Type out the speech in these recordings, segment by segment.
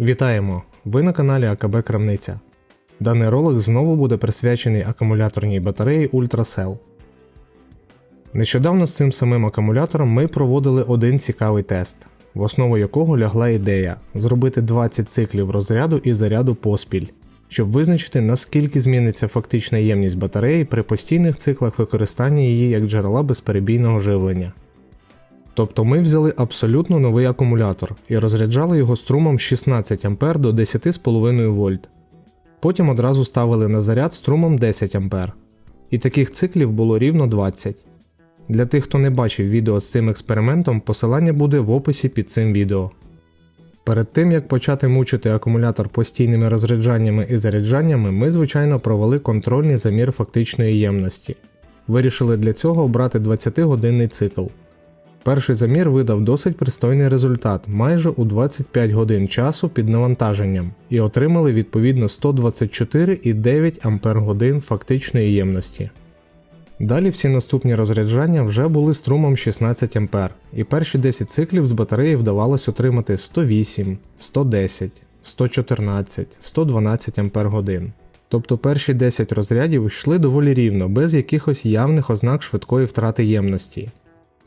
Вітаємо! Ви на каналі АКБ Крамниця. Даний ролик знову буде присвячений акумуляторній батареї UltraCell. Нещодавно з цим самим акумулятором ми проводили один цікавий тест, в основу якого лягла ідея зробити 20 циклів розряду і заряду поспіль, щоб визначити наскільки зміниться фактична ємність батареї при постійних циклах використання її як джерела безперебійного живлення. Тобто ми взяли абсолютно новий акумулятор і розряджали його струмом 16 А до 10,5 вольт. Потім одразу ставили на заряд струмом 10 А. І таких циклів було рівно 20. Для тих, хто не бачив відео з цим експериментом, посилання буде в описі під цим відео. Перед тим як почати мучити акумулятор постійними розряджаннями і заряджаннями, ми звичайно провели контрольний замір фактичної ємності. Вирішили для цього обрати 20-годинний цикл. Перший замір видав досить пристойний результат майже у 25 годин часу під навантаженням і отримали відповідно 124,9 Ах фактичної ємності. Далі всі наступні розряджання вже були струмом 16 А, і перші 10 циклів з батареї вдавалось отримати 108, 110, 114, 112 Ах. Тобто перші 10 розрядів йшли доволі рівно, без якихось явних ознак швидкої втрати ємності.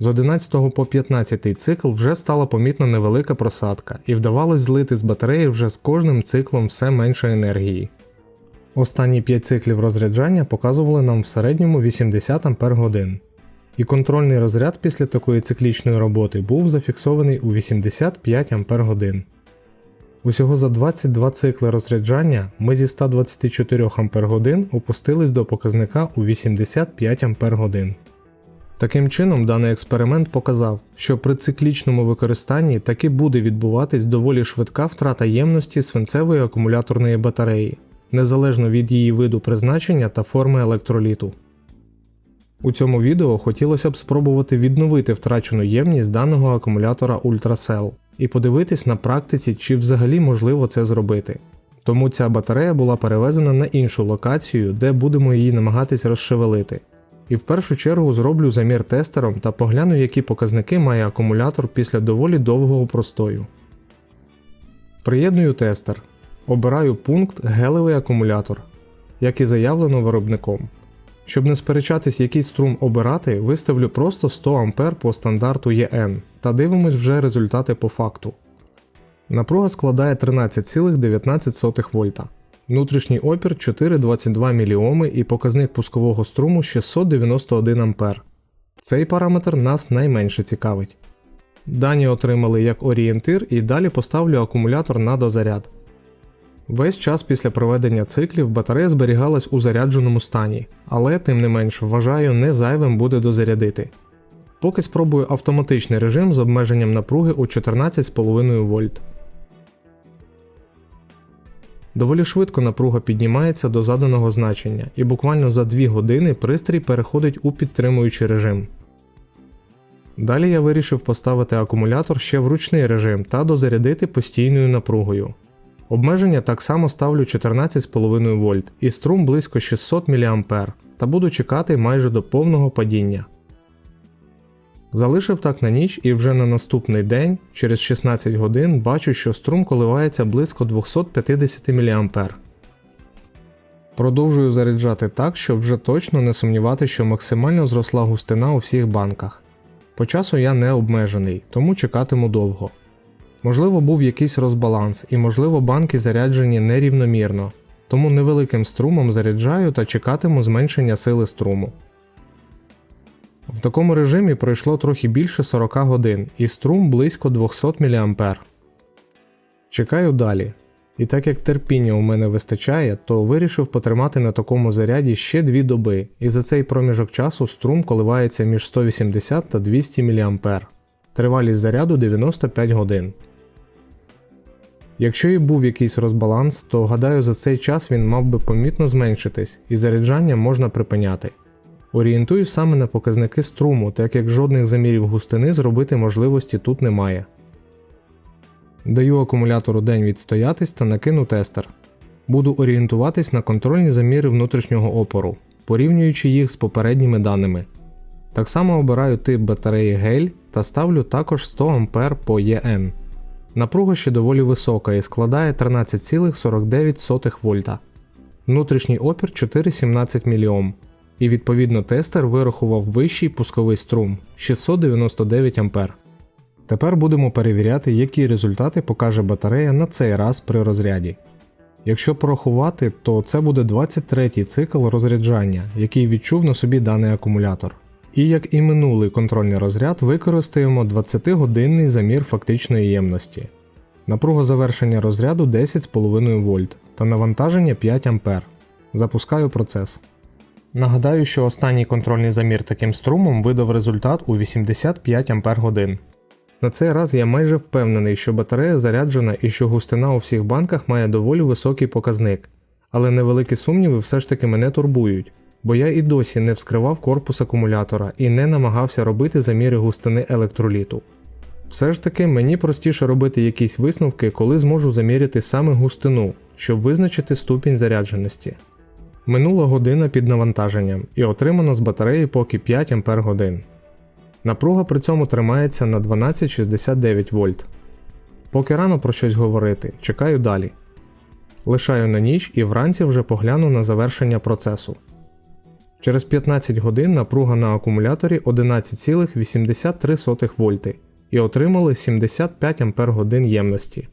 З 11 по 15 цикл вже стала помітна невелика просадка, і вдавалось злити з батареї вже з кожним циклом все менше енергії. Останні 5 циклів розряджання показували нам в середньому 80 Ах. І контрольний розряд після такої циклічної роботи був зафіксований у 85 Ах. Усього за 22 цикли розряджання ми зі 124 Ах опустились до показника у 85 Ах. Таким чином, даний експеримент показав, що при циклічному використанні таки буде відбуватись доволі швидка втрата ємності свинцевої акумуляторної батареї, незалежно від її виду призначення та форми електроліту. У цьому відео хотілося б спробувати відновити втрачену ємність даного акумулятора UltraCell і подивитись на практиці, чи взагалі можливо це зробити. Тому ця батарея була перевезена на іншу локацію, де будемо її намагатись розшевелити. І в першу чергу зроблю замір тестером та погляну, які показники має акумулятор після доволі довгого простою. Приєдную тестер. Обираю пункт гелевий акумулятор, як і заявлено виробником. Щоб не сперечатись, який струм обирати, виставлю просто 100 А по стандарту ЄН та дивимось вже результати по факту. Напруга складає 13,19 вольта. Внутрішній опір 4,22 мОм і показник пускового струму 691 А. Цей параметр нас найменше цікавить. Дані отримали як орієнтир і далі поставлю акумулятор на дозаряд. Весь час після проведення циклів батарея зберігалась у зарядженому стані, але тим не менш вважаю не зайвим буде дозарядити. Поки спробую автоматичний режим з обмеженням напруги у 14,5 вольт. Доволі швидко напруга піднімається до заданого значення, і буквально за 2 години пристрій переходить у підтримуючий режим. Далі я вирішив поставити акумулятор ще в ручний режим та дозарядити постійною напругою. Обмеження так само ставлю 14,5 вольт і струм близько 600 мА та буду чекати майже до повного падіння. Залишив так на ніч і вже на наступний день, через 16 годин, бачу, що струм коливається близько 250 мА. Продовжую заряджати так, щоб вже точно не сумнівати, що максимально зросла густина у всіх банках. По часу я не обмежений, тому чекатиму довго. Можливо, був якийсь розбаланс, і, можливо, банки заряджені нерівномірно, тому невеликим струмом заряджаю та чекатиму зменшення сили струму. В такому режимі пройшло трохи більше 40 годин і струм близько 200 мА. Чекаю далі. І так як терпіння у мене вистачає, то вирішив потримати на такому заряді ще 2 доби, і за цей проміжок часу струм коливається між 180 та 200 мА. Тривалість заряду 95 годин. Якщо і був якийсь розбаланс, то гадаю за цей час він мав би помітно зменшитись і заряджання можна припиняти. Орієнтуюсь саме на показники струму, так як жодних замірів густини зробити можливості тут немає. Даю акумулятору день відстоятись та накину тестер. Буду орієнтуватись на контрольні заміри внутрішнього опору, порівнюючи їх з попередніми даними. Так само обираю тип батареї гель та ставлю також 100 А по ЄН. Напруга ще доволі висока і складає 13,49 вольта. Внутрішній опір 4,17 мОм. І відповідно тестер вирахував вищий пусковий струм 699 А. Тепер будемо перевіряти, які результати покаже батарея на цей раз при розряді. Якщо порахувати, то це буде 23-й цикл розряджання, який відчув на собі даний акумулятор. І як і минулий контрольний розряд, використаємо 20-годинний замір фактичної ємності. Напруга завершення розряду 10,5 вольт та навантаження 5 А. Запускаю процес. Нагадаю, що останній контрольний замір таким струмом видав результат у 85 Ах. На цей раз я майже впевнений, що батарея заряджена і що густина у всіх банках має доволі високий показник, але невеликі сумніви все ж таки мене турбують, бо я і досі не вскривав корпус акумулятора і не намагався робити заміри густини електроліту. Все ж таки мені простіше робити якісь висновки, коли зможу заміряти саме густину, щоб визначити ступінь зарядженості. Минула година під навантаженням і отримано з батареї поки 5 Ах. Напруга при цьому тримається на 1269 вольт. Поки рано про щось говорити, чекаю далі. Лишаю на ніч і вранці вже погляну на завершення процесу. Через 15 годин напруга на акумуляторі 11,83 вольти і отримали 75 Ах ємності.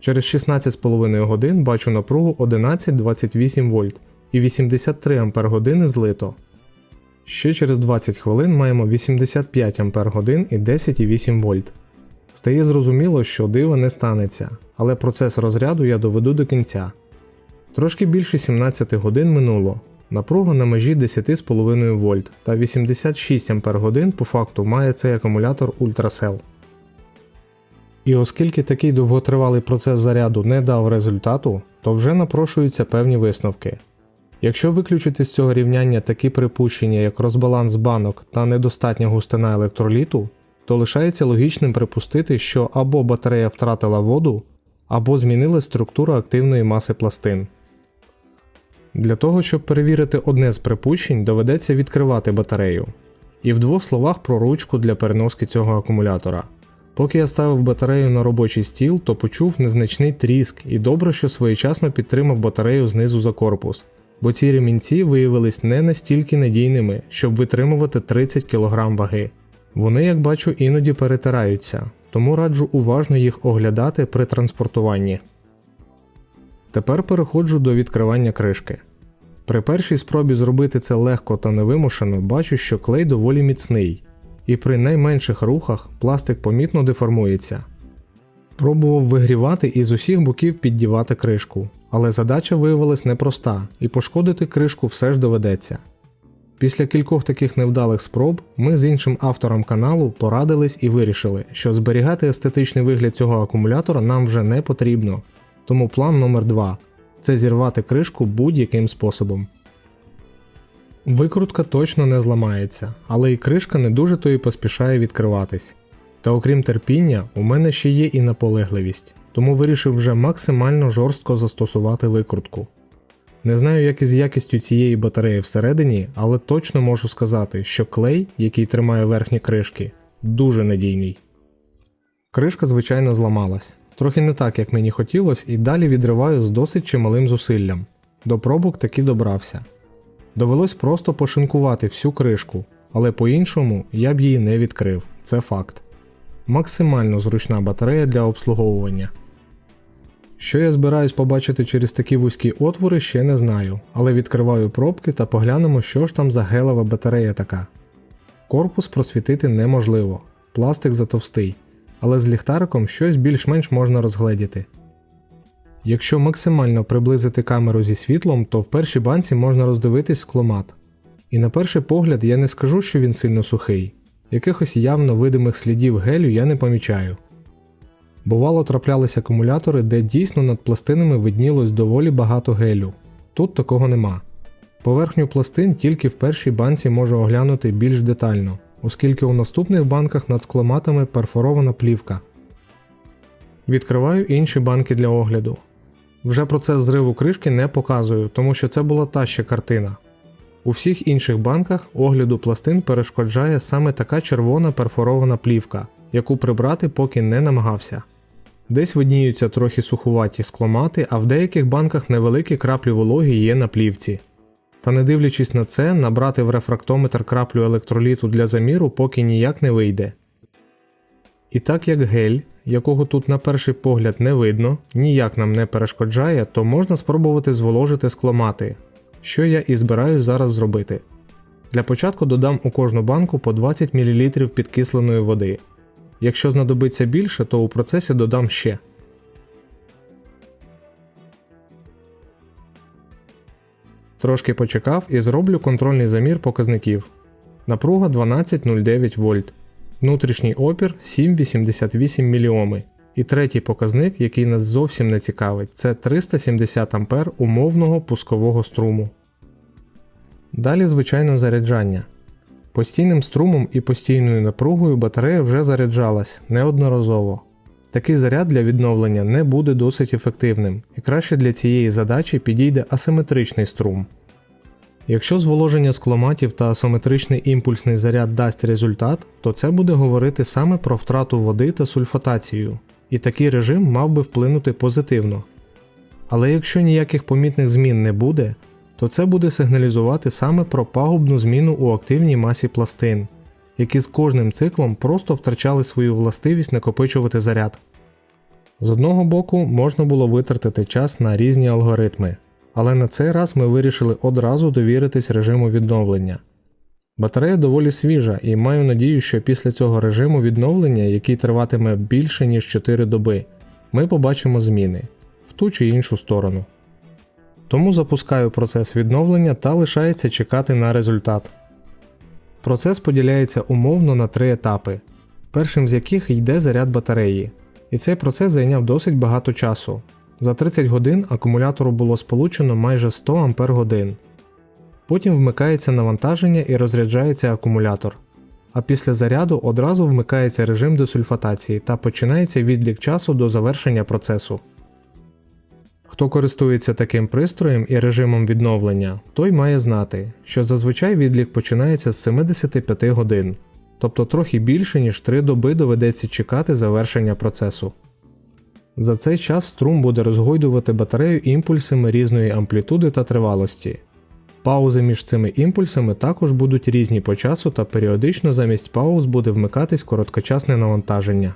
Через 16,5 годин бачу напругу 11,28 вольт і 83 Ах злито. Ще через 20 хвилин маємо 85 Ах і 10,8 вольт. Стає зрозуміло, що дива не станеться, але процес розряду я доведу до кінця. Трошки більше 17 годин минуло. Напруга на межі 10,5 вольт та 86 Ах по факту має цей акумулятор Ultracell. І оскільки такий довготривалий процес заряду не дав результату, то вже напрошуються певні висновки. Якщо виключити з цього рівняння такі припущення, як розбаланс банок та недостатня густина електроліту, то лишається логічним припустити, що або батарея втратила воду, або змінили структуру активної маси пластин. Для того, щоб перевірити одне з припущень, доведеться відкривати батарею. І в двох словах про ручку для переноски цього акумулятора. Поки я ставив батарею на робочий стіл, то почув незначний тріск, і добре, що своєчасно підтримав батарею знизу за корпус, бо ці ремінці виявились не настільки надійними, щоб витримувати 30 кг ваги. Вони, як бачу, іноді перетираються, тому раджу уважно їх оглядати при транспортуванні. Тепер переходжу до відкривання кришки. При першій спробі зробити це легко та невимушено, бачу, що клей доволі міцний, і при найменших рухах пластик помітно деформується. Пробував вигрівати і з усіх боків піддівати кришку, але задача виявилась непроста, і пошкодити кришку все ж доведеться. Після кількох таких невдалих спроб ми з іншим автором каналу порадились і вирішили, що зберігати естетичний вигляд цього акумулятора нам вже не потрібно, тому план номер 2 це зірвати кришку будь-яким способом. Викрутка точно не зламається, але і кришка не дуже то і поспішає відкриватись. Та окрім терпіння, у мене ще є і наполегливість, тому вирішив вже максимально жорстко застосувати викрутку. Не знаю, як із якістю цієї батареї всередині, але точно можу сказати, що клей, який тримає верхні кришки, дуже надійний. Кришка, звичайно, зламалась. Трохи не так, як мені хотілося, і далі відриваю з досить чималим зусиллям. До пробок таки добрався. Довелось просто пошинкувати всю кришку, але по-іншому я б її не відкрив, це факт. Максимально зручна батарея для обслуговування. Що я збираюсь побачити через такі вузькі отвори, ще не знаю, але відкриваю пробки та поглянемо, що ж там за гелева батарея така. Корпус просвітити неможливо, пластик затовстий, але з ліхтариком щось більш-менш можна розгледіти. Якщо максимально приблизити камеру зі світлом, то в першій банці можна роздивитись скломат. І на перший погляд я не скажу, що він сильно сухий, якихось явно видимих слідів гелю я не помічаю. Бувало, траплялися акумулятори, де дійсно над пластинами виднілось доволі багато гелю. Тут такого нема. Поверхню пластин тільки в першій банці можу оглянути більш детально, оскільки у наступних банках над скломатами перфорована плівка. Відкриваю інші банки для огляду. Вже процес зриву кришки не показую, тому що це була та ще картина. У всіх інших банках огляду пластин перешкоджає саме така червона перфорована плівка, яку прибрати поки не намагався. Десь видніються трохи сухуваті скломати, а в деяких банках невеликі краплі вологи є на плівці. Та не дивлячись на це, набрати в рефрактометр краплю електроліту для заміру поки ніяк не вийде. І так як гель, якого тут на перший погляд не видно, ніяк нам не перешкоджає, то можна спробувати зволожити скломати, що я і збираюсь зараз зробити. Для початку додам у кожну банку по 20 мл підкисленої води. Якщо знадобиться більше, то у процесі додам ще. Трошки почекав і зроблю контрольний замір показників. Напруга 12,09 вольт. Внутрішній опір 7,88 мОм. І третій показник, який нас зовсім не цікавить, це 370 А умовного пускового струму. Далі, звичайно, заряджання. Постійним струмом і постійною напругою батарея вже заряджалась неодноразово. Такий заряд для відновлення не буде досить ефективним, і краще для цієї задачі підійде асиметричний струм. Якщо зволоження скломатів та асиметричний імпульсний заряд дасть результат, то це буде говорити саме про втрату води та сульфатацію, і такий режим мав би вплинути позитивно. Але якщо ніяких помітних змін не буде, то це буде сигналізувати саме про пагубну зміну у активній масі пластин, які з кожним циклом просто втрачали свою властивість накопичувати заряд. З одного боку, можна було витратити час на різні алгоритми, але на цей раз ми вирішили одразу довіритись режиму відновлення. Батарея доволі свіжа і маю надію, що після цього режиму відновлення, який триватиме більше ніж 4 доби, ми побачимо зміни в ту чи іншу сторону. Тому запускаю процес відновлення та лишається чекати на результат. Процес поділяється умовно на три етапи, першим з яких йде заряд батареї, і цей процес зайняв досить багато часу. За 30 годин акумулятору було сполучено майже 100 Ампер. Потім вмикається навантаження і розряджається акумулятор. А після заряду одразу вмикається режим десульфатації та починається відлік часу до завершення процесу. Хто користується таким пристроєм і режимом відновлення, той має знати, що зазвичай відлік починається з 75 годин, тобто трохи більше ніж 3 доби доведеться чекати завершення процесу. За цей час струм буде розгойдувати батарею імпульсами різної амплітуди та тривалості. Паузи між цими імпульсами також будуть різні по часу та періодично замість пауз буде вмикатись короткочасне навантаження.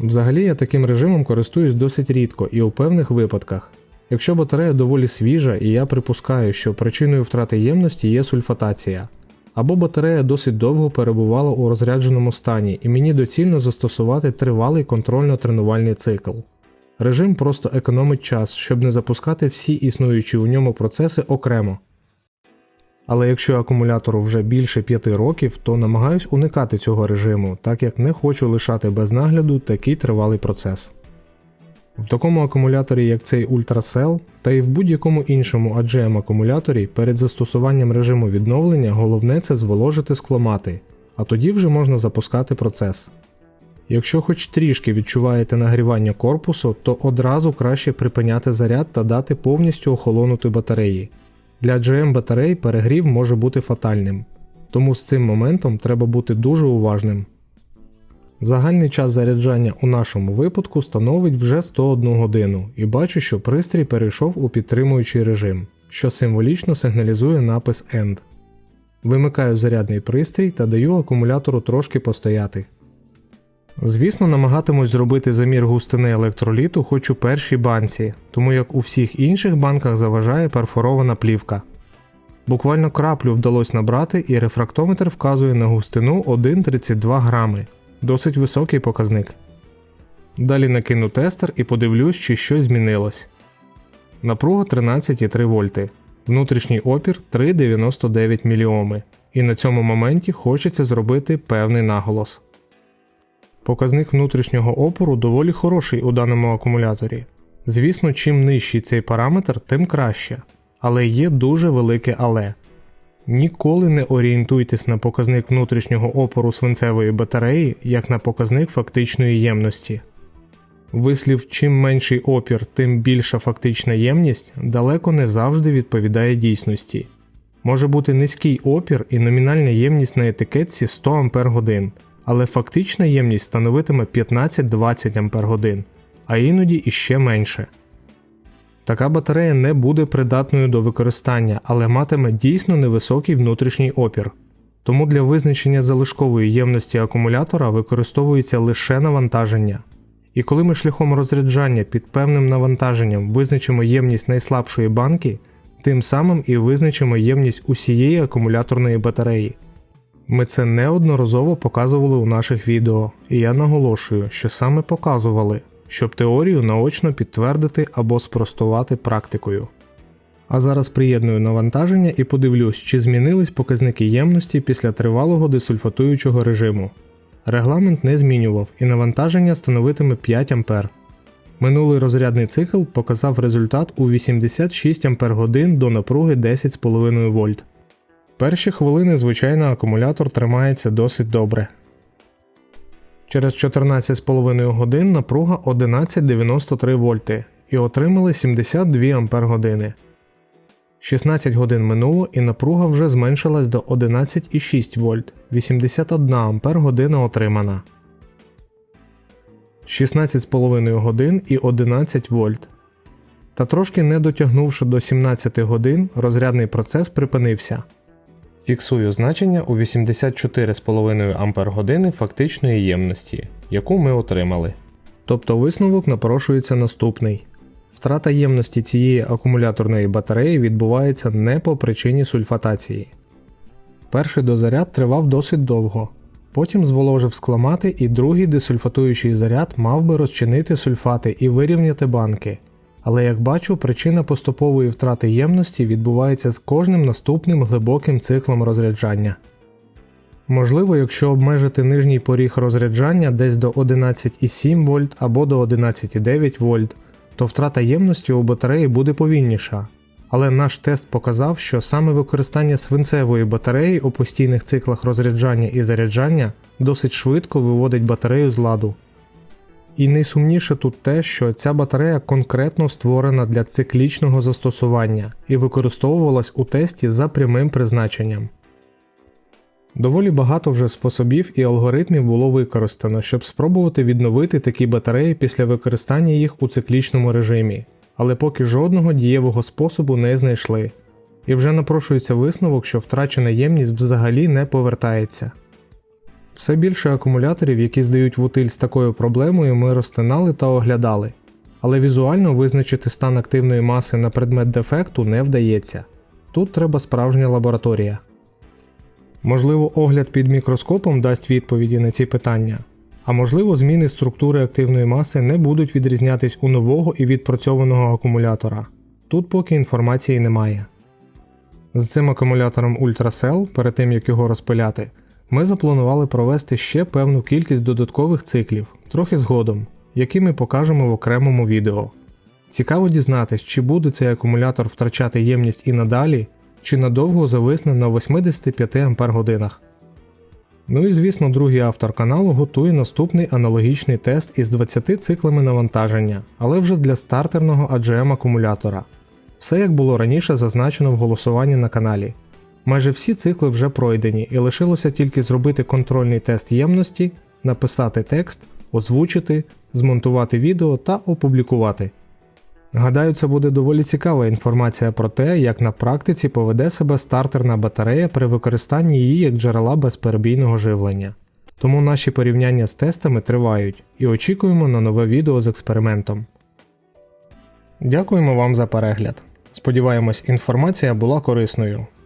Взагалі я таким режимом користуюсь досить рідко і у певних випадках. Якщо батарея доволі свіжа і я припускаю, що причиною втрати ємності є сульфатація, або батарея досить довго перебувала у розрядженому стані і мені доцільно застосувати тривалий контрольно-тренувальний цикл. Режим просто економить час, щоб не запускати всі існуючі у ньому процеси окремо. Але якщо акумулятору вже більше 5 років, то намагаюсь уникати цього режиму, так як не хочу лишати без нагляду такий тривалий процес. В такому акумуляторі, як цей Ultracell, та й в будь-якому іншому AGM акумуляторі перед застосуванням режиму відновлення головне це зволожити скломати, а тоді вже можна запускати процес. Якщо хоч трішки відчуваєте нагрівання корпусу, то одразу краще припиняти заряд та дати повністю охолонути батареї. Для GM батарей перегрів може бути фатальним, тому з цим моментом треба бути дуже уважним. Загальний час заряджання у нашому випадку становить вже 101 годину і бачу, що пристрій перейшов у підтримуючий режим, що символічно сигналізує напис END. Вимикаю зарядний пристрій та даю акумулятору трошки постояти. Звісно, намагатимусь зробити замір густини електроліту хоч у першій банці, тому як у всіх інших банках заважає перфорована плівка. Буквально краплю вдалося набрати, і рефрактометр вказує на густину 1,32 грами, досить високий показник. Далі накину тестер і подивлюсь, чи щось змінилось. Напруга 13,3 вольти, внутрішній опір 3,99 мОм, і на цьому моменті хочеться зробити певний наголос. Показник внутрішнього опору доволі хороший у даному акумуляторі. Звісно, чим нижчий цей параметр, тим краще. Але є дуже велике але. Ніколи не орієнтуйтесь на показник внутрішнього опору свинцевої батареї як на показник фактичної ємності. Вислів чим менший опір, тим більша фактична ємність далеко не завжди відповідає дійсності. Може бути низький опір і номінальна ємність на етикетці 100 Ах, але фактична ємність становитиме 15-20 Ампер-годин, а іноді іще менше. Така батарея не буде придатною до використання, але матиме дійсно невисокий внутрішній опір. Тому для визначення залишкової ємності акумулятора використовується лише навантаження. І коли ми шляхом розряджання під певним навантаженням визначимо ємність найслабшої банки, тим самим і визначимо ємність усієї акумуляторної батареї. Ми це неодноразово показували у наших відео, і я наголошую, що саме показували, щоб теорію наочно підтвердити або спростувати практикою. А зараз приєдную навантаження і подивлюсь, чи змінились показники ємності після тривалого десульфатуючого режиму. Регламент не змінював і навантаження становитиме 5 А. Минулий розрядний цикл показав результат у 86 Ах до напруги 10,5 вольт. Перші хвилини, звичайно, акумулятор тримається досить добре. Через 14,5 годин напруга 1193 вольти і отримали 72 Ампер години. 16 годин минуло і напруга вже зменшилась до 11,6 вольт, 81 Ампер година отримана. 16,5 годин і 11 вольт. Та трошки не дотягнувши до 17 годин, розрядний процес припинився. Фіксую значення у 84,5 Ампер години фактичної ємності, яку ми отримали. Тобто висновок напрошується наступний. Втрата ємності цієї акумуляторної батареї відбувається не по причині сульфатації. Перший дозаряд тривав досить довго, потім зволожив скламати і другий десульфатуючий заряд мав би розчинити сульфати і вирівняти банки. Але як бачу, причина поступової втрати ємності відбувається з кожним наступним глибоким циклом розряджання. Можливо, якщо обмежити нижній поріг розряджання десь до 11,7 вольт або до 11,9 вольт, то втрата ємності у батареї буде повільніша. Але наш тест показав, що саме використання свинцевої батареї у постійних циклах розряджання і заряджання досить швидко виводить батарею з ладу. І найсумніше тут те, що ця батарея конкретно створена для циклічного застосування і використовувалась у тесті за прямим призначенням. Доволі багато вже способів і алгоритмів було використано, щоб спробувати відновити такі батареї після використання їх у циклічному режимі, але поки жодного дієвого способу не знайшли. І вже напрошується висновок, що втрачена ємність взагалі не повертається. Все більше акумуляторів, які здають в утиль з такою проблемою, ми розтинали та оглядали, але візуально визначити стан активної маси на предмет дефекту не вдається. Тут треба справжня лабораторія. Можливо, огляд під мікроскопом дасть відповіді на ці питання, а можливо, зміни структури активної маси не будуть відрізнятись у нового і відпрацьованого акумулятора. Тут поки інформації немає. З цим акумулятором Ultracell, перед тим як його розпиляти, ми запланували провести ще певну кількість додаткових циклів, трохи згодом, які ми покажемо в окремому відео. Цікаво дізнатись, чи буде цей акумулятор втрачати ємність і надалі, чи надовго зависне на 85 Ампер годинах. Ну і звісно, другий автор каналу готує наступний аналогічний тест із 20 циклами навантаження, але вже для стартерного AGM акумулятора. Все як було раніше зазначено в голосуванні на каналі. Майже всі цикли вже пройдені, і лишилося тільки зробити контрольний тест ємності, написати текст, озвучити, змонтувати відео та опублікувати. Гадаю, це буде доволі цікава інформація про те, як на практиці поведе себе стартерна батарея при використанні її як джерела безперебійного живлення. Тому наші порівняння з тестами тривають і очікуємо на нове відео з експериментом. Дякуємо вам за перегляд. Сподіваємось, інформація була корисною.